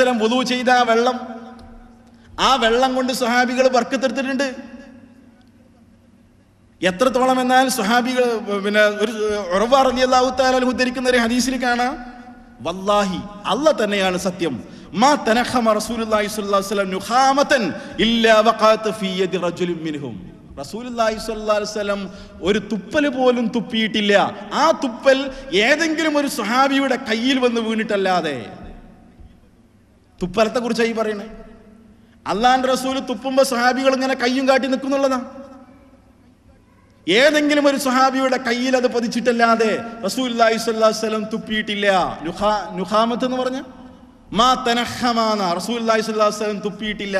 വസല്ലം വുതു ചെയ്ത ആ വെള്ളം ആ വെള്ളം കൊണ്ട് സ്വഹാബികൾ തീർത്തിട്ടുണ്ട് എത്രത്തോളം എന്നാൽ സുഹാബികൾ പിന്നെ ഒരു ഉറവാർ അലി അള്ളാഹു ഉദ്ധരിക്കുന്ന ഒരു ഹദീസിൽ കാണാം. വല്ലാഹി അല്ല തന്നെയാണ് സത്യം. മാ റസൂലുള്ളാഹി സ്വല്ലല്ലാഹു അലൈഹി വസല്ലം ഇല്ലാ റസൂലുള്ളാഹി സ്വല്ലല്ലാഹു അലൈഹി വസല്ലം ഒരു തുപ്പൽ പോലും തുപ്പിയിട്ടില്ല. ആ തുപ്പൽ ഏതെങ്കിലും ഒരു സ്വഹാബിയുടെ കയ്യിൽ വന്ന് വീണിട്ടല്ലാതെ. തുപ്പലത്തെ കുറിച്ചായി പറയണേ? അള്ളാന്റെ റസൂൽ തുപ്പുമ്പോ സ്വഹാബികൾ ഇങ്ങനെ കയ്യും കാട്ടി നിൽക്കുന്നുള്ളതാ. ഏതെങ്കിലും ഒരു സ്വഹാബിയുടെ കയ്യിൽ അത് പതിച്ചിട്ടല്ലാതെ വസല്ലം തുപ്പിയിട്ടില്ല. നുഹാ നുഹാമത്ത് എന്ന് പറഞ്ഞ? മാ തനഹമാന വസല്ലം തുപ്പിയിട്ടില്ല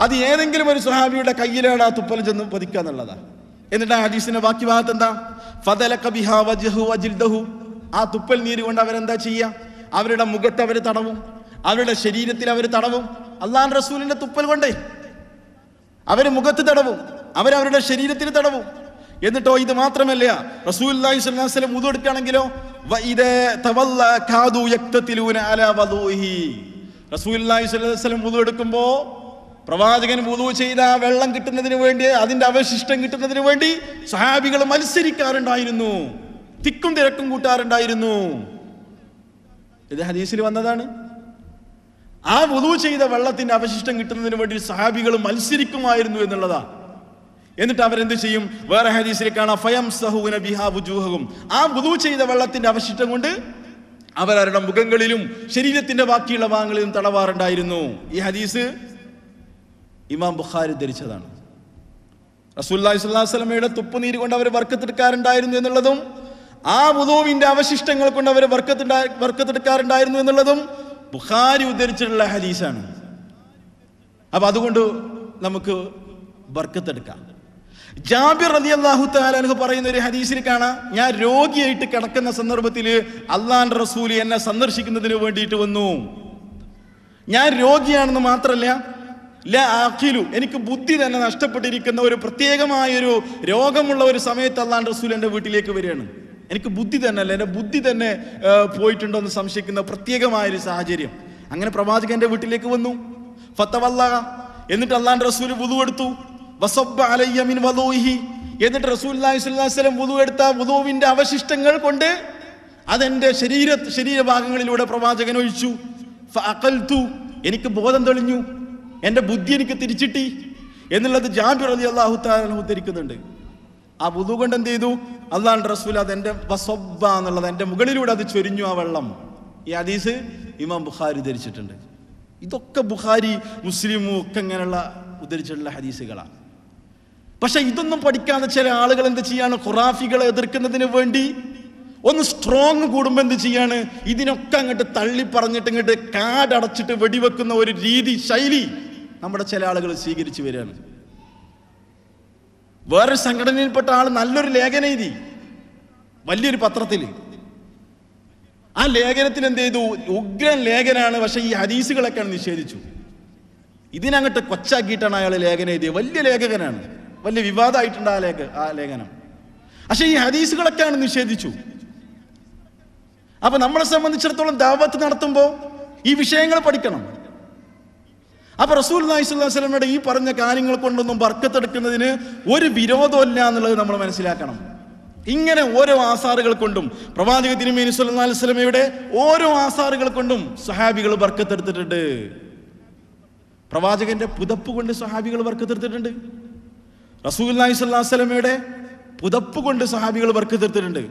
അത് ഏതെങ്കിലും ഒരു സ്വഹാബിയുടെ കയ്യിലാണ് ആ തുപ്പൽ ചെന്ന് പതിക്കുക എന്നുള്ളതാ. എന്നിട്ട് ആ ഹദീസിന്റെ ബാക്കി ഭാഗത്ത് എന്താ? ഫദലക ബിഹാ വജ്ഹു വജിൽദഹു. ആ തുപ്പൽ നീര് കൊണ്ട് അവരെന്താ ചെയ്യുക അവരുടെ മുഖത്ത് അവർ തടവും. അവരുടെ ശരീരത്തിൽ അവർ തടവും. അള്ളാൻ റസൂലിന്റെ തുപ്പൽ കൊണ്ടേ. അവർ മുഖത്ത് തടവും. അവരവരുടെ ശരീരത്തിൽ തടവും. എന്നിട്ടോ ഇത് മാത്രമല്ല സ്വല്ലല്ലാഹു അലൈഹി വുദു എടുക്കുമ്പോ പ്രവാചകൻ മുതു ചെയ്ത ആ വെള്ളം കിട്ടുന്നതിന് വേണ്ടി അതിന്റെ അവശിഷ്ടം കിട്ടുന്നതിന് വേണ്ടി സഹാബികൾ മത്സരിക്കാറുണ്ടായിരുന്നു. തിക്കും തിരക്കും കൂട്ടാറുണ്ടായിരുന്നു. ഇത് ഹദീസിൽ വന്നതാണ്. ആ വുതു ചെയ്ത വെള്ളത്തിന്റെ അവശിഷ്ടം കിട്ടുന്നതിന് വേണ്ടി സഹാബികൾ മത്സരിക്കുമായിരുന്നു എന്നുള്ളതാ. എന്നിട്ട് അവരെന്ത് ചെയ്യും? വേറെ ഹദീസിൽ കാണാം ഫയം ബിഹാ ആ വുതു ചെയ്ത വെള്ളത്തിന്റെ അവശിഷ്ടം കൊണ്ട് അവരവരുടെ മുഖങ്ങളിലും ശരീരത്തിന്റെ ബാക്കിയുള്ള ഭാഗങ്ങളിലും തടവാറുണ്ടായിരുന്നു. ഈ ഹദീസ് ഇമാം ബുഖാരി ധരിച്ചതാണ്. റസൂല്ലാ വസല്ലമയുടെ തുപ്പുനീര് കൊണ്ട് അവർ വർക്കത്തെടുക്കാറുണ്ടായിരുന്നു എന്നുള്ളതും ആ വുദുവിന്റെ അവശിഷ്ടങ്ങൾ കൊണ്ട് അവർ വർക്കത്തുണ്ടാ വർക്കത്തെടുക്കാറുണ്ടായിരുന്നു എന്നുള്ളതും ബുഖാരി ഉദ്ധരിച്ചിട്ടുള്ള ഹദീസാണ്. അപ്പൊ അതുകൊണ്ട് നമുക്ക് ബർക്കത്തെടുക്കാം ജാബിർ റതി അള്ളാഹു താലാൻഹു പറയുന്ന ഒരു ഹദീസിൽ കാണാം ഞാൻ രോഗിയായിട്ട് കിടക്കുന്ന സന്ദർഭത്തിൽ അള്ളാൻ റസൂൽ എന്നെ സന്ദർശിക്കുന്നതിന് വേണ്ടിയിട്ട് വന്നു. ഞാൻ രോഗിയാണെന്ന് മാത്രമല്ല ല എനിക്ക് ബുദ്ധി തന്നെ നഷ്ടപ്പെട്ടിരിക്കുന്ന ഒരു പ്രത്യേകമായൊരു രോഗമുള്ള ഒരു സമയത്ത് അള്ളാൻ റസൂൽ എന്റെ വീട്ടിലേക്ക് വരികയാണ്. എനിക്ക് ബുദ്ധി തന്നെ അല്ല എന്റെ ബുദ്ധി തന്നെ പോയിട്ടുണ്ടോ എന്ന് സംശയിക്കുന്ന പ്രത്യേകമായൊരു സാഹചര്യം. അങ്ങനെ പ്രവാചകൻ എന്റെ വീട്ടിലേക്ക് വന്നു. ഫത്തവല്ല എന്നിട്ട് അള്ളാൻ റസൂൽ വുതു എടുത്തു. വദൂഹി എന്നിട്ട് അലൈഹി വസല്ലം വുതു എടുത്ത വുതുവിന്റെ അവശിഷ്ടങ്ങൾ കൊണ്ട് അതെന്റെ ശരീര ശരീരഭാഗങ്ങളിലൂടെ പ്രവാചകൻ ഒഴിച്ചു. ഫഅഖൽതു എനിക്ക് ബോധം തെളിഞ്ഞു. എന്റെ ബുദ്ധി എനിക്ക് തിരിച്ചിട്ടി. എന്നുള്ളത് ജാബിർ അലി അള്ളാഹു താല ഉദ്ധരിക്കുന്നുണ്ട്. ആ വുതു കൊണ്ട് എന്ത് ചെയ്തു? അള്ളാഹ് റസൂൽ അത് എന്റെ എന്നുള്ളത് എന്റെ മുകളിലൂടെ അത് ചൊരിഞ്ഞു ആ വെള്ളം. ഈ ഹദീസ് ഇമാം ബുഖാരി ധരിച്ചിട്ടുണ്ട് ഇതൊക്കെ ബുഖാരി മുസ്ലിമും ഒക്കെ ഇങ്ങനെയുള്ള ഉദ്ധരിച്ചിട്ടുള്ള ഹദീസുകളാണ്. പക്ഷെ ഇതൊന്നും പഠിക്കാതെ ചില ആളുകൾ എന്ത് ചെയ്യാണ്? ഖുറാഫികളെ എതിർക്കുന്നതിന് വേണ്ടി ഒന്ന് സ്ട്രോങ് കൂടുമ്പോൾ എന്ത് ചെയ്യാണ്? ഇതിനൊക്കെ അങ്ങോട്ട് തള്ളി പറഞ്ഞിട്ട് ഇങ്ങോട്ട് കാടടച്ചിട്ട് വെടിവെക്കുന്ന ഒരു രീതി ശൈലി നമ്മുടെ ചില ആളുകൾ സ്വീകരിച്ചു വരികയാണ്. വേറൊരു സംഘടനയിൽപ്പെട്ട ആൾ നല്ലൊരു ലേഖനം എഴുതി വലിയൊരു പത്രത്തിൽ ആ ലേഖനത്തിൽ എന്ത് ചെയ്തു? ഉഗ്രൻ ലേഖനാണ് പക്ഷെ ഈ ഹദീസുകളൊക്കെ നിഷേധിച്ചു. ഇതിനങ്ങട്ട് കൊച്ചാക്കിയിട്ടാണ് അയാൾ ലേഖനം എഴുതിയത്. വലിയ ലേഖകനാണ്. വലിയ വിവാദമായിട്ടുണ്ട് ആ ലേഖ ആ ലേഖനം. പക്ഷെ ഈ ഹദീസുകളൊക്കെയാണ് നിഷേധിച്ചു. അപ്പൊ നമ്മളെ സംബന്ധിച്ചിടത്തോളം ദാവത്ത് നടത്തുമ്പോൾ ഈ വിഷയങ്ങൾ പഠിക്കണം. അപ്പൊ റസൂൽ സ്വലമയുടെ ഈ പറഞ്ഞ കാര്യങ്ങൾ കൊണ്ടൊന്നും വർക്കത്തെടുക്കുന്നതിന് ഒരു വിരോധമില്ല എന്നുള്ളത് നമ്മൾ മനസ്സിലാക്കണം. ഇങ്ങനെ ഓരോ ആസാറുകൾ കൊണ്ടും പ്രവാചക തിരുമേനി സല്ലല്ലാഹു അലൈഹി വസല്ലമയുടെ ഓരോ ആസാറുകൾ കൊണ്ടും സഹാബികൾ വർക്കത്തെടുത്തിട്ടുണ്ട്. പ്രവാചകന്റെ പുതപ്പ് കൊണ്ട് സഹാബികൾ വർക്കത്തെടുത്തിട്ടുണ്ട്. റസൂൽ നായി അലൈഹി വസല്ലമയുടെ പുതപ്പ് കൊണ്ട് സഹാബികൾ വർക്കത്തെടുത്തിട്ടുണ്ട്.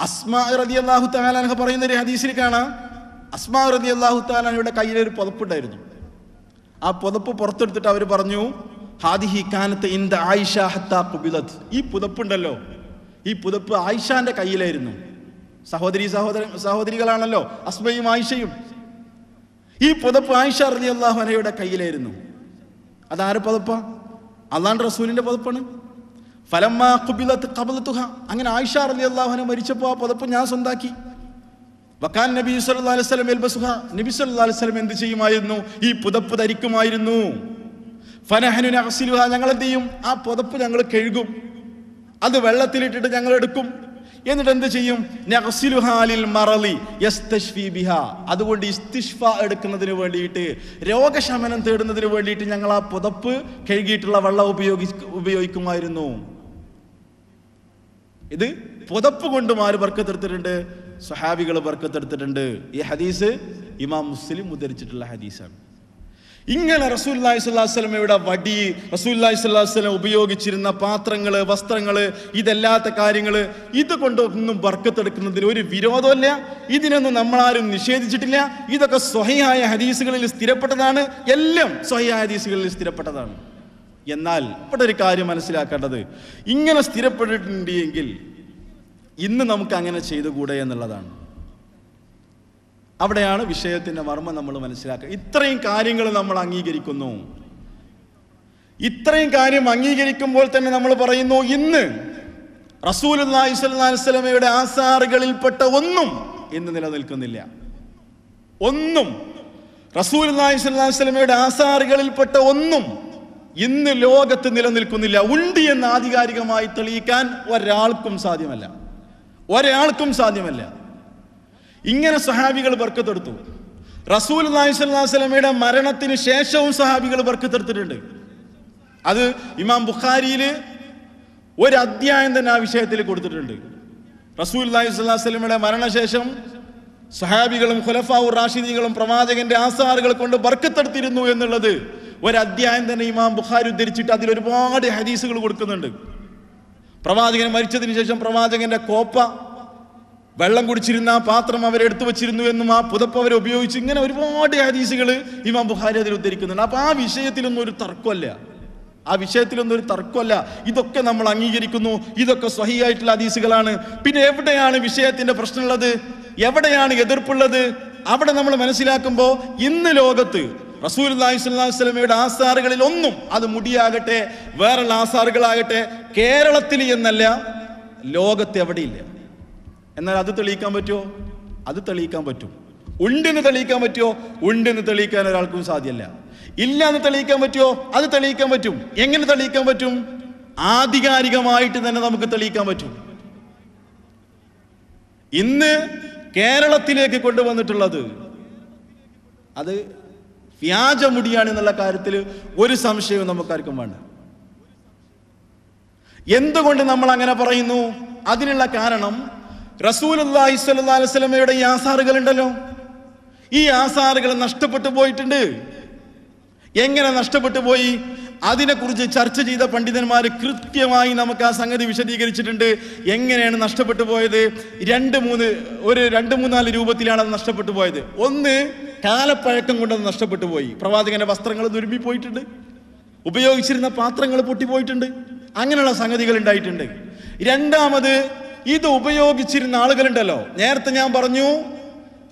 അസ്മാ റതി അള്ളാഹു താലാൻഹ പറയുന്ന ഒരു ഹദീസിൽ കാണാം. അസ്മാ റതി അള്ളാഹു താലാനയുടെ കയ്യിലൊരു പുതപ്പുണ്ടായിരുന്നു ആ പുതപ്പ് പുറത്തെടുത്തിട്ട് അവർ പറഞ്ഞു ഹാദിഹി കാനത്ത് ഇന്ത ആയിഷ ഹത്താ ഖുബിലത് ഈ പുതപ്പുണ്ടല്ലോ. ഈ പുതപ്പ് ആയിഷാന്റെ കയ്യിലായിരുന്നു. സഹോദരി സഹോദര സഹോദരികളാണല്ലോ അസ്മയും ആയിഷയും. ഈ പുതപ്പ് ആയിഷ റതി അള്ളാഹുനയുടെ കയ്യിലായിരുന്നു. അതാരെ പുതപ്പ? അള്ളാണ്ട് റസൂലിന്റെ പുതപ്പാണ്. ഫലമ്മ കുബിലത്ത് ഖബലത്തുഹ. അങ്ങനെ ആയിഷ റതി അള്ളാഹുന മരിച്ചപ്പോൾ ആ പുതപ്പ് ഞാൻ സ്വന്താക്കി. വക്കാൻ നബി സല്ലല്ലാഹു അലൈഹി വസല്ലം യൽബസുഹ നബി സല്ലല്ലാഹു അലൈഹി വസല്ലം എന്ത് ചെയ്യുമായിരുന്നു? ഈ പുതപ്പ് ധരിക്കുമായിരുന്നു. ഞങ്ങൾ എന്ത് ചെയ്യും? ആ പുതപ്പ് ഞങ്ങൾ കഴുകും. അത് വെള്ളത്തിലിട്ടിട്ട് ഞങ്ങൾ എടുക്കും. എന്നിട്ട് എന്ത് ചെയ്യും അതുകൊണ്ട് ഇസ്തിഷ്ഫ എടുക്കുന്നതിന് വേണ്ടിയിട്ട് രോഗശമനം തേടുന്നതിന് വേണ്ടിയിട്ട് ഞങ്ങൾ ആ പുതപ്പ് കഴുകിയിട്ടുള്ള വെള്ളം ഉപയോഗി ഉപയോഗിക്കുമായിരുന്നു. ഇത് പുതപ്പ് കൊണ്ട് ആര് ബർക്കത്തെടുത്തിട്ടുണ്ട് സ്വഹാബികൾ ബർക്കത്തെടുത്തിട്ടുണ്ട്. ഈ ഹദീസ് ഇമാം മുസ്ലിം ഉദ്ധരിച്ചിട്ടുള്ള ഹദീസാണ്. ഇങ്ങനെ റസൂല്ലാഹി സ്വല്ലാസ്ലമയുടെ വടി റസൂല്ലാഹി സ്വല്ലാസ്ലം ഉപയോഗിച്ചിരുന്ന പാത്രങ്ങൾ വസ്ത്രങ്ങൾ ഇതല്ലാത്ത കാര്യങ്ങൾ ഇത് കൊണ്ടൊന്നും ബർക്കത്തെടുക്കുന്നതിന് ഒരു വിരോധമല്ല. ഇതിനൊന്നും നമ്മളാരും നിഷേധിച്ചിട്ടില്ല. ഇതൊക്കെ സ്വഹയായ ഹദീസുകളിൽ സ്ഥിരപ്പെട്ടതാണ്. എല്ലാം സ്വഹയായ ഹദീസുകളിൽ സ്ഥിരപ്പെട്ടതാണ്. എന്നാൽ ഇവിടെ ഒരു കാര്യം മനസ്സിലാക്കേണ്ടത്. ഇങ്ങനെ സ്ഥിരപ്പെട്ടിട്ടുണ്ട് എങ്കിൽ ഇന്ന് നമുക്ക് അങ്ങനെ ചെയ്തുകൂടെ എന്നുള്ളതാണ്. അവിടെയാണ് വിഷയത്തിന്റെ വർമ്മ നമ്മൾ മനസ്സിലാക്കുക. ഇത്രയും കാര്യങ്ങൾ നമ്മൾ അംഗീകരിക്കുന്നു. ഇത്രയും കാര്യം അംഗീകരിക്കുമ്പോൾ തന്നെ നമ്മൾ പറയുന്നു ഇന്ന് റസൂൽ സ്വലമയുടെ ആസാറുകളിൽപ്പെട്ട ഒന്നും ഇന്ന് നിലനിൽക്കുന്നില്ല. ഒന്നും റസൂൽ സ്വലമയുടെ ആസാറുകളിൽപ്പെട്ട ഒന്നും ഇന്ന് ലോകത്ത് നിലനിൽക്കുന്നില്ല. ഉണ്ട് എന്ന് ആധികാരികമായി തെളിയിക്കാൻ ഒരാൾക്കും സാധ്യമല്ല. ഒരാൾക്കും സാധ്യമല്ല. ഇങ്ങനെ സഹാബികൾ ബർക്കത്തെടുത്തു. റസൂൽ സ്വലമയുടെ മരണത്തിന് ശേഷവും സഹാബികൾ ബർക്കത്തെടുത്തിട്ടുണ്ട്. അത് ഇമാം ബുഖാരിയിൽ ഒരു അധ്യായം തന്നെ ആ വിഷയത്തിൽ കൊടുത്തിട്ടുണ്ട്. റസൂൽ സ്വലമയുടെ മരണശേഷം സഹാബികളും ഖുലഫാവു റാഷിദികളും പ്രവാചകന്റെ ആസാറുകൾ കൊണ്ട് ബർക്കത്തെടുത്തിരുന്നു എന്നുള്ളത് ഒരു അധ്യായം തന്നെ ഇമാം ബുഖാരി ഉദ്ധരിച്ചിട്ട് അതിൽ ഒരുപാട് ഹദീസുകൾ കൊടുക്കുന്നുണ്ട്. പ്രവാചകൻ മരിച്ചതിന് ശേഷം പ്രവാചകന്റെ കോപ്പ വെള്ളം കുടിച്ചിരുന്ന ആ പാത്രം അവരെടുത്തു വെച്ചിരുന്നു എന്നും ആ പുതപ്പ് അവരെ ഉപയോഗിച്ച് ഇങ്ങനെ ഒരുപാട് ഹദീസുകൾ ഇമാം ബുഹാരി അതിൽ ഉദ്ധരിക്കുന്നുണ്ട്. അപ്പൊ ആ വിഷയത്തിലൊന്നും ഒരു തർക്കമല്ല. ആ വിഷയത്തിലൊന്നും ഒരു തർക്കമല്ല. ഇതൊക്കെ നമ്മൾ അംഗീകരിക്കുന്നു. ഇതൊക്കെ സ്വഹിയായിട്ടുള്ള ഹദീസുകളാണ്. പിന്നെ എവിടെയാണ് വിഷയത്തിന്റെ പ്രശ്നമുള്ളത്? എവിടെയാണ് എതിർപ്പുള്ളത്? അവിടെ നമ്മൾ മനസ്സിലാക്കുമ്പോൾ ഇന്ന് ലോകത്ത് റസൂൽ സ്വലമയുടെ ആസാറുകളിൽ ഒന്നും അത് മുടിയാകട്ടെ വേറെയുള്ള ആസാറുകളാകട്ടെ കേരളത്തിൽ എന്നല്ല ലോകത്ത് എവിടെയില്ല. എന്നാൽ അത് തെളിയിക്കാൻ പറ്റുമോ? അത് തെളിയിക്കാൻ പറ്റും. ഉണ്ടെന്ന് തെളിയിക്കാൻ പറ്റുമോ? ഉണ്ടെന്ന് തെളിയിക്കാൻ ഒരാൾക്കും സാധ്യമല്ല. ഇല്ല എന്ന് തെളിയിക്കാൻ പറ്റുമോ? അത് തെളിയിക്കാൻ പറ്റും. എങ്ങനെ തെളിയിക്കാൻ പറ്റും? ആധികാരികമായിട്ട് തന്നെ നമുക്ക് തെളിയിക്കാൻ പറ്റും. ഇന്ന് കേരളത്തിലേക്ക് കൊണ്ടുവന്നിട്ടുള്ളത് അത് വ്യാജമുടിയാണ് എന്നുള്ള കാര്യത്തിൽ ഒരു സംശയവും നമുക്കാർക്കും വേണ്ട. എന്തുകൊണ്ട് നമ്മൾ അങ്ങനെ പറയുന്നു? അതിനുള്ള കാരണം റസൂൽ അള്ളാഹി ഈ ആസാറുകൾ ഉണ്ടല്ലോ ഈ ആസാറുകൾ നഷ്ടപ്പെട്ടു പോയിട്ടുണ്ട്. എങ്ങനെ നഷ്ടപ്പെട്ടു പോയി? അതിനെക്കുറിച്ച് ചർച്ച ചെയ്ത പണ്ഡിതന്മാർ കൃത്യമായി നമുക്ക് ആ സംഗതി വിശദീകരിച്ചിട്ടുണ്ട്. എങ്ങനെയാണ് നഷ്ടപ്പെട്ടു പോയത്? രണ്ട് മൂന്ന് ഒരു രണ്ട് മൂന്നാൽ രൂപത്തിലാണ് അത് നഷ്ടപ്പെട്ടു പോയത്. ഒന്ന് കാലപ്പഴക്കം കൊണ്ടത് നഷ്ടപ്പെട്ടു പോയി. പ്രവാചകന്റെ വസ്ത്രങ്ങൾ ദുരുമ്പിപ്പോയിട്ടുണ്ട് ഉപയോഗിച്ചിരുന്ന പാത്രങ്ങൾ പൊട്ടിപ്പോയിട്ടുണ്ട് അങ്ങനെയുള്ള സംഗതികൾ ഉണ്ടായിട്ടുണ്ട്. രണ്ടാമത് ഇത് ഉപയോഗിച്ചിരുന്ന ആളുകളുണ്ടല്ലോ. നേരത്തെ ഞാൻ പറഞ്ഞു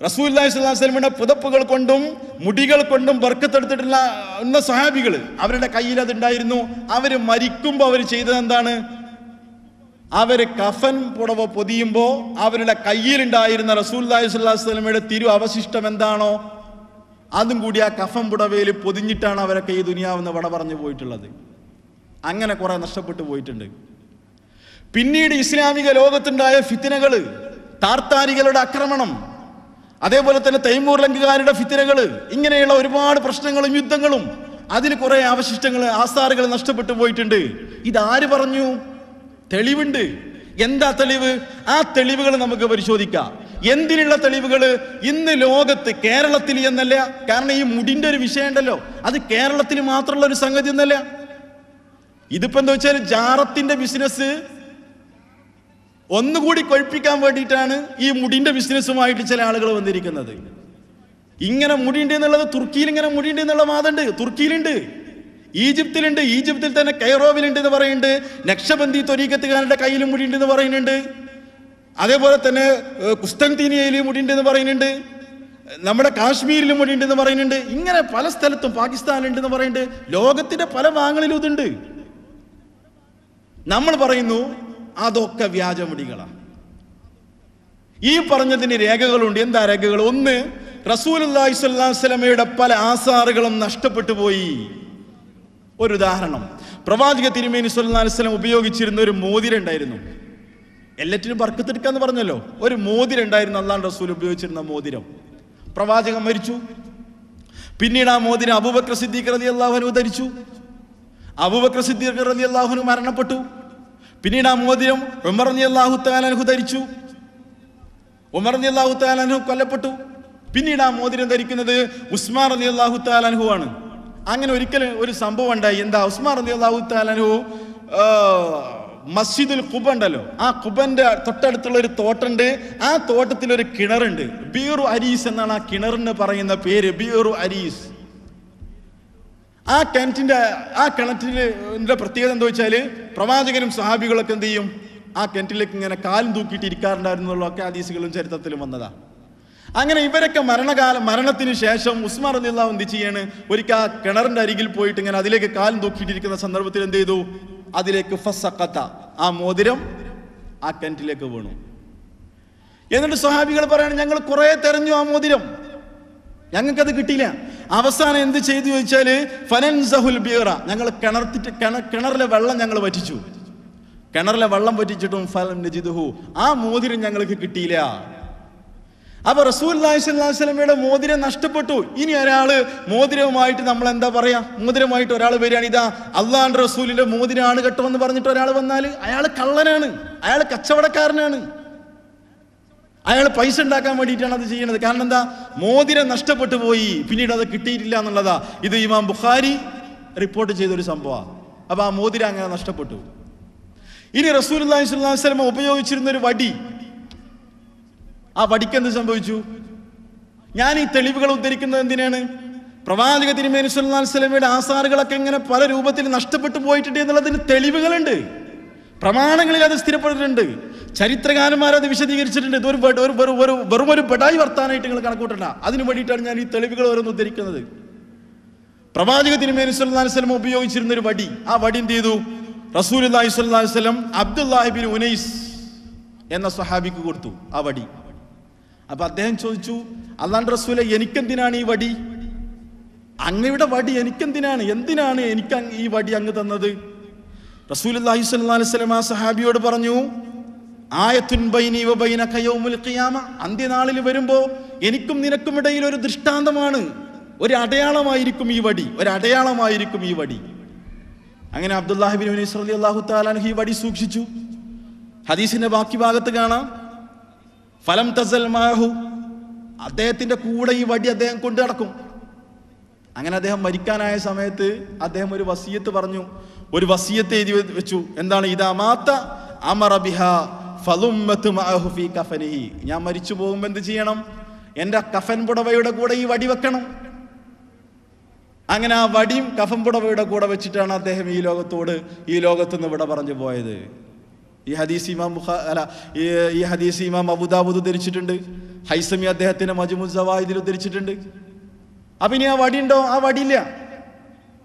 റസൂല്ലാസ്ലമിയുടെ പുതപ്പുകൾ കൊണ്ടും മുടികൾ കൊണ്ടും ബർക്കത്തെടുത്തിട്ടുള്ള എന്ന സഹാബികൾ അവരുടെ കയ്യിൽ അതുണ്ടായിരുന്നു. അവർ മരിക്കുമ്പോൾ അവർ ചെയ്തത് എന്താണ്? അവർ കഫൻ പുടവ പൊതിയുമ്പോൾ അവരുടെ കയ്യിലുണ്ടായിരുന്ന റസൂല്ലാസ്ലമിയുടെ തിരു അവശിഷ്ടം എന്താണോ അതും കൂടി ആ കഫം പുടവയിൽ പൊതിഞ്ഞിട്ടാണ് അവരൊക്കെ ഈ ദുനിയാവെന്ന് വട പറഞ്ഞു പോയിട്ടുള്ളത്. അങ്ങനെ കുറെ നഷ്ടപ്പെട്ടു പോയിട്ടുണ്ട്. പിന്നീട് ഇസ്ലാമിക ലോകത്തുണ്ടായ ഫിത്തിനകൾ താർത്താരികളുടെ ആക്രമണം അതേപോലെ തന്നെ തൈമൂർ ലങ്കുകാരുടെ ഫിത്തിനകൾ ഇങ്ങനെയുള്ള ഒരുപാട് പ്രശ്നങ്ങളും യുദ്ധങ്ങളും അതിന് കുറെ അവശിഷ്ടങ്ങൾ ആസാറുകൾ നഷ്ടപ്പെട്ടു പോയിട്ടുണ്ട്. ഇതാര് പറഞ്ഞു? തെളിവുണ്ട്. എന്താ തെളിവ്? ആ തെളിവുകൾ നമുക്ക് പരിശോധിക്കാം. എന്തിനുള്ള തെളിവുകൾ ഇന്ന് ലോകത്ത് കേരളത്തിൽ എന്നല്ല കാരണം ഈ മുടിന്റെ ഒരു വിഷയം ഉണ്ടല്ലോ. അത് കേരളത്തിൽ മാത്രമുള്ള ഒരു സംഗതി എന്നല്ല. ഇതിപ്പോ എന്താ വെച്ചാൽ ജാറത്തിന്റെ ബിസിനസ് ഒന്നുകൂടി കൊഴിപ്പിക്കാൻ വേണ്ടിയിട്ടാണ് ഈ മുടിന്റെ ബിസിനസ്സുമായിട്ട് ചില ആളുകൾ വന്നിരിക്കുന്നത്. ഇങ്ങനെ മുടിയുണ്ട് എന്നുള്ളത് തുർക്കിയിൽ ഇങ്ങനെ മുടിയുണ്ട് എന്നുള്ള വാദമുണ്ട്. തുർക്കിയിലുണ്ട്. ഈജിപ്തിലുണ്ട്. ഈജിപ്തിൽ തന്നെ കൈറോവിലുണ്ട് എന്ന് പറയുന്നുണ്ട്. നക്ഷബന്ധി തൊരീക്കത്തുകാരുടെ കയ്യിലും മുടിയുണ്ട് എന്ന് പറയുന്നുണ്ട്. അതേപോലെ തന്നെ കുസ്തൻതീനിയയിലും മുടിയുണ്ട് എന്ന് പറയുന്നുണ്ട്. നമ്മുടെ കാശ്മീരിലും മുടിയുണ്ട് എന്ന് പറയുന്നുണ്ട്. ഇങ്ങനെ പല സ്ഥലത്തും പാകിസ്ഥാനിലുണ്ട് എന്ന് പറയുന്നുണ്ട്. ലോകത്തിന്റെ പല ഭാഗങ്ങളിലും ഇതുണ്ട്. നമ്മൾ പറയുന്നു അതൊക്കെ വ്യാജമുടികളാണ്. ഈ പറഞ്ഞതിന് രേഖകളുണ്ട്. എന്താ രേഖകൾ? ഒന്ന് റസൂൽ സ്വല്ലമയുടെ പല ആസാറുകളും നഷ്ടപ്പെട്ടു പോയി. ഒരു ഉദാഹരണം. പ്രവാചക തിരുമേനി സ്വല്ലാസ്ലം ഉപയോഗിച്ചിരുന്ന ഒരു മോതിരം ഉണ്ടായിരുന്നു. എല്ലാറ്റിനും ബർക്കത്തെടുക്കാന്ന് പറഞ്ഞല്ലോ. ഒരു മോതിരം ഉണ്ടായിരുന്നു അള്ളാൻ റസൂൽ ഉപയോഗിച്ചിരുന്ന മോതിരം. പ്രവാചകൻ മരിച്ചു. പിന്നീട് ആ മോതിരം അബൂബക്കർ സിദ്ദീഖ് റതി അള്ളാഹുനു ധരിച്ചു. അബൂബക്കർ സിദ്ദീഖ് റതി അള്ളാഹുനു മരണപ്പെട്ടു. പിന്നീട് ആ മോതിരം ഉമർ റതി അള്ളാഹു താലൻഹു ധരിച്ചു. ഉമർ റതി അള്ളാഹു താലൻഹു കൊല്ലപ്പെട്ടു. പിന്നീട് ആ മോതിരം ധരിക്കുന്നത് ഉസ്മാൻ റതി അള്ളാഹു താലൻഹു ആണ്. അങ്ങനെ ഒരിക്കൽ ഒരു സംഭവം ഉണ്ടായി. എന്താ? ഉസ്മാൻ റതി അള്ളാഹു താലൻഹു ആ, മസ്ജിദുൽ കുബ ഉണ്ടല്ലോ. ആ കുബന്റെ തൊട്ടടുത്തുള്ള ഒരു തോട്ടുണ്ട്. ആ തോട്ടത്തിൽ ഒരു കിണറുണ്ട്. ബീറു അരീസ് എന്നാണ് ആ കിണറിന് പറയുന്ന പേര്. Bir Aris. ആ കിണറ്റിന്റെ ആ കിണറ്റിന്റെ പ്രത്യേകത എന്താ വെച്ചാൽ പ്രവാചകനും സഹാബികളൊക്കെ എന്ത് ചെയ്യും? ആ കിണറ്റിലേക്ക് ഇങ്ങനെ കാലും തൂക്കിയിട്ട് ഇരിക്കാറുണ്ടായിരുന്നുള്ളതൊക്കെ ആദീസുകളും ചരിത്രത്തിലും വന്നതാ. അങ്ങനെ ഇവരൊക്കെ മരണകാല മരണത്തിന് ശേഷം ഉസ്മാൻ റളിയല്ലാഹു എന്ത് ചെയ്യാണ്? ഒരിക്കൽ ആ കിണറിന്റെ അരികിൽ പോയിട്ട് ഇങ്ങനെ അതിലേക്ക് കാലും തൂക്കിയിട്ടിരിക്കുന്ന സന്ദർഭത്തിൽ എന്ത് ചെയ്തു? അതിലേക്ക് ഫസക്കത്ത ആ മോതിരം ആ കിണറ്റിലേക്ക് വീണു. എന്നിട്ട് സ്വഹാബികൾ പറയാണ് ഞങ്ങൾ കുറെ തെരഞ്ഞു ആ മോതിരം. ഞങ്ങൾക്കത് കിട്ടിയില്ല. അവസാനം എന്ത് ചെയ്തു ചോദിച്ചാൽ ഫനൻസഹുൽ ബീറ. ഞങ്ങൾ കിണർത്തിട്ട് കിണ- കിണറിലെ വെള്ളം ഞങ്ങൾ വറ്റിച്ചു. കിണറിലെ വെള്ളം വറ്റിച്ചിട്ടും ഫലം നജിദുഹു. ആ മോതിരം ഞങ്ങൾക്ക് കിട്ടിയില്ല. അപ്പൊ റസൂൽ സ്വലമയുടെ മോതിരം നഷ്ടപ്പെട്ടു. ഇനി ഒരാൾ മോതിരവുമായിട്ട് നമ്മൾ എന്താ പറയാ? മോതിരമായിട്ട് ഒരാൾ വരികയാണ്. ഇതാ അള്ളാഹ് റസൂലിന്റെ മോതിരാണ് കേട്ടോ എന്ന് പറഞ്ഞിട്ട് ഒരാൾ വന്നാൽ അയാൾ കള്ളനാണ്. അയാൾ കച്ചവടക്കാരനാണ്. അയാൾ പൈസ ഉണ്ടാക്കാൻ വേണ്ടിയിട്ടാണ് അത് ചെയ്യുന്നത് കാരണം എന്താ? മോതിരം നഷ്ടപ്പെട്ടു പോയി. പിന്നീട് അത് കിട്ടിയിട്ടില്ല എന്നുള്ളതാ. ഇത് ഇമാം ബുഖാരി റിപ്പോർട്ട് ചെയ്തൊരു സംഭവമാണ് അപ്പൊ ആ മോതിരം അങ്ങനെ നഷ്ടപ്പെട്ടു. ഇനി റസൂൽ സ്വലമ ഉപയോഗിച്ചിരുന്ന ഒരു വടി ആ വടിക്ക് എന്ത് സംഭവിച്ചു? ഞാൻ ഈ തെളിവുകൾ ഉദ്ധരിക്കുന്നത് എന്തിനാണ്? പ്രവാചക തിരുമേനി സല്ലല്ലാഹു അലൈഹി വസല്ലമയുടെ ആസാറുകളൊക്കെ ഇങ്ങനെ പല രൂപത്തിൽ നഷ്ടപ്പെട്ടു പോയിട്ടുണ്ട് എന്നുള്ളതിന് തെളിവുകളുണ്ട്. പ്രമാണങ്ങളിൽ അത് സ്ഥിരപ്പെട്ടിട്ടുണ്ട്. ചരിത്രകാരന്മാർ അത് വിശദീകരിച്ചിട്ടുണ്ട്. ഇതൊരു ഒരു ഒരു വെറും ഒരു പെടായി വർത്താനായിട്ട് നിങ്ങൾ കണക്കൂട്ടണ്ട. അതിനു വേണ്ടിയിട്ടാണ് ഞാൻ ഈ തെളിവുകൾ ഓരോന്ന് ഉദ്ധരിക്കുന്നത്. പ്രവാചക തിരുമേനി അലൈഹി വസല്ലം ഉപയോഗിച്ചിരുന്ന ഒരു വടി. ആ വടി എന്ത് ചെയ്തു? റസൂൽ അലൈഹി സ്വല്ലാ വസല്ലം അബ്ദുല്ലാഹിബിൻ ഉനൈസ് എന്ന സ്വഹാബിക്ക് കൊടുത്തു ആ വടി. അപ്പൊ അദ്ദേഹം ചോദിച്ചു അള്ളാൻ റസൂലെ എനിക്കെന്തിനാണ് ഈ വടി? അങ്ങയുടെ വടി എനിക്കെന്തിനാണ്? എന്തിനാണ് എനിക്ക് ഈ വടി അങ്ങ് തന്നത്? റസൂൽ സ്വലം ആ സഹാബിയോട് പറഞ്ഞു ആയത്തുൻ ഖിയാമ. അന്ത്യനാളിൽ വരുമ്പോ എനിക്കും നിനക്കും ഇടയിൽ ഒരു ദൃഷ്ടാന്തമാണ്. ഒരു അടയാളമായിരിക്കും ഈ വടി ഒരു അടയാളമായിരിക്കും ഈ വടി. അങ്ങനെ അബ്ദുല്ലാഹിബിൻ തആല അൻഹു ഈ വടി സൂക്ഷിച്ചു. ഹദീസിന്റെ ബാക്കി ഭാഗത്ത് കാണാം. ഫലം തസൽ മാഹു. അദ്ദേഹത്തിന്റെ കൂടെ ഈ വടി അദ്ദേഹം കൊണ്ടു നടക്കും. അങ്ങനെ അദ്ദേഹം മരിക്കാനായ സമയത്ത് അദ്ദേഹം ഒരു വസീയത്ത് പറഞ്ഞു. ഒരു വസീയത്ത് എഴുതി വെച്ചു. എന്താണ്? ഇതാ മാത്ത അമറ ബിഹ കഫനിഹി. ഞാൻ മരിച്ചു പോകുമ്പോൾ എന്ത് ചെയ്യണം? എന്റെ കഫൻ പുടവയുടെ കൂടെ ഈ വടി വെക്കണം. അങ്ങനെ ആ വടിയും കഫൻ പുടവയുടെ കൂടെ വെച്ചിട്ടാണ് അദ്ദേഹം ഈ ലോകത്തോട് ഈ ലോകത്തുനിന്ന് ഇവിടെ പറഞ്ഞു പോയത്. ഈ ഹദീസ് ഇമാം ബുഖാ അല്ല ഈ ഹദീസ് ഇമാം അബുദാബുദ് ഉദ്ധരിച്ചിട്ടുണ്ട്. ഹൈസമി അദ്ദേഹത്തിന്റെ മജുമുൽ സവാഹിദിൽ ഉദ്ധരിച്ചിട്ടുണ്ട്. അപ്പൊ ഇനി ആ വടിയുണ്ടോ ആ വടിയില്ല.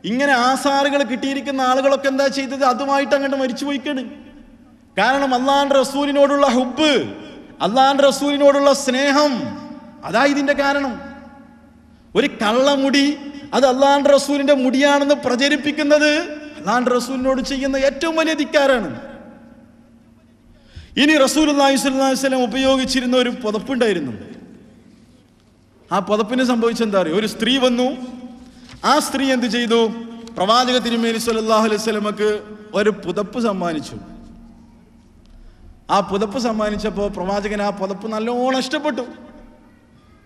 ഇങ്ങനെ ആസാറുകൾ കിട്ടിയിരിക്കുന്ന ആളുകളൊക്കെ എന്താ ചെയ്തത്? അതുമായിട്ട് അങ്ങോട്ട് മരിച്ചു പോയിക്കാണ്. കാരണം അള്ളാൻ റസൂലിനോടുള്ള ഹുബ് അള്ളാൻ റസൂലിനോടുള്ള സ്നേഹം അതാ ഇതിന്റെ കാരണം. ഒരു കള്ളമുടി അത് അള്ളാൻ റസൂലിന്റെ മുടിയാണെന്ന് പ്രചരിപ്പിക്കുന്നത് അള്ളാൻ റസൂലിനോട് ചെയ്യുന്ന ഏറ്റവും വലിയ ധിക്കാരാണ്. ഇനി റസൂൽ അള്ളാഹി സ്വലം ഉപയോഗിച്ചിരുന്ന ഒരു പുതപ്പുണ്ടായിരുന്നു. ആ പുതപ്പിന് സംഭവിച്ചെന്താ അറിയോ? ഒരു സ്ത്രീ വന്നു. ആ സ്ത്രീ എന്ത് ചെയ്തു? പ്രവാചക തിരുമേനി സല്ലാഹു അലൈഹി സ്വലമക്ക് ഒരു പുതപ്പ് സമ്മാനിച്ചു. ആ പുതപ്പ് സമ്മാനിച്ചപ്പോൾ പ്രവാചകൻ ആ പുതപ്പ് നല്ലോണം ഇഷ്ടപ്പെട്ടു.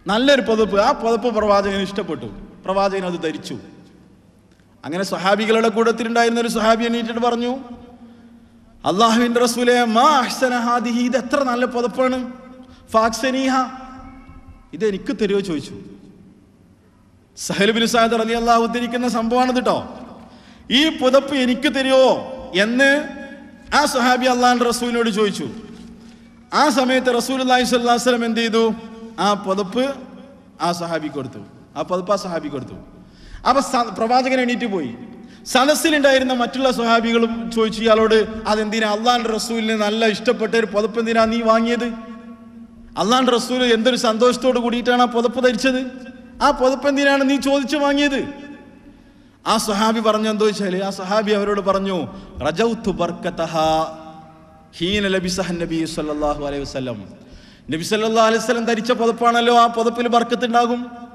നല്ലൊരു പുതപ്പ്. ആ പുതപ്പ് പ്രവാചകന് ഇഷ്ടപ്പെട്ടു. പ്രവാചകൻ അത് ധരിച്ചു. അങ്ങനെ സ്വഹാബികളുടെ കൂട്ടത്തിലുണ്ടായിരുന്ന ഒരു സ്വഹാബി എണീറ്റിട്ട് പറഞ്ഞു അള്ളാഹുവിന്റെ റസൂലെ മാ അഹ്സന ഹാദിഹി ഇത് എത്ര നല്ല പുതപ്പാണ്. ഫാക്സനീഹ ഇത് എനിക്ക് തരുമോ ചോദിച്ചു. സഹലുബിൻ സാദ് അലി അള്ളാഹു ഉദ്ധരിക്കുന്ന സംഭവമാണ് കേട്ടോ ഈ പുതപ്പ് എനിക്ക് തരുമോ എന്ന് ആ സഹാബി അള്ളാഹിന്റെ റസൂലിനോട് ചോദിച്ചു. ആ സമയത്ത് റസൂൽ അള്ളാഹി സ്വല്ലാഹു വസ്ലം എന്ത് ചെയ്തു? ആ പുതപ്പ് ആ സഹാബി കൊടുത്തു. ആ പുതപ്പ് ആ സഹാബി കൊടുത്തു. അപ്പൊ പ്രവാചകൻ എണീറ്റ് പോയി. സദസ്സിലുണ്ടായിരുന്ന മറ്റുള്ള സ്വഹാബികളും ചോദിച്ചു ഇയാളോട് അതെന്തിനാ? അള്ളാഹിന്റെ റസൂലിന് നല്ല ഇഷ്ടപ്പെട്ട ഒരു പുതപ്പ് എന്തിനാ നീ വാങ്ങിയത്? അള്ളാന്റെ റസൂൽ എന്തൊരു സന്തോഷത്തോട് കൂടിയിട്ടാണ് ആ പുതപ്പ് ധരിച്ചത്? ആ പുതപ്പ് എന്തിനാണ് നീ ചോദിച്ചു വാങ്ങിയത്? ആ സ്വഹാബി പറഞ്ഞു എന്തോ വെച്ചാൽ ആ സ്വഹാബി അവരോട് പറഞ്ഞു റജൗത്തു ബർക്കതഹ ഹീന നബി അലൈഹി വസല്ലം. നബി അലൈഹി വസല്ലം ധരിച്ച പുതപ്പാണല്ലോ ആ പുതപ്പിൽ ബർക്കത്ത് ഉണ്ടാകും.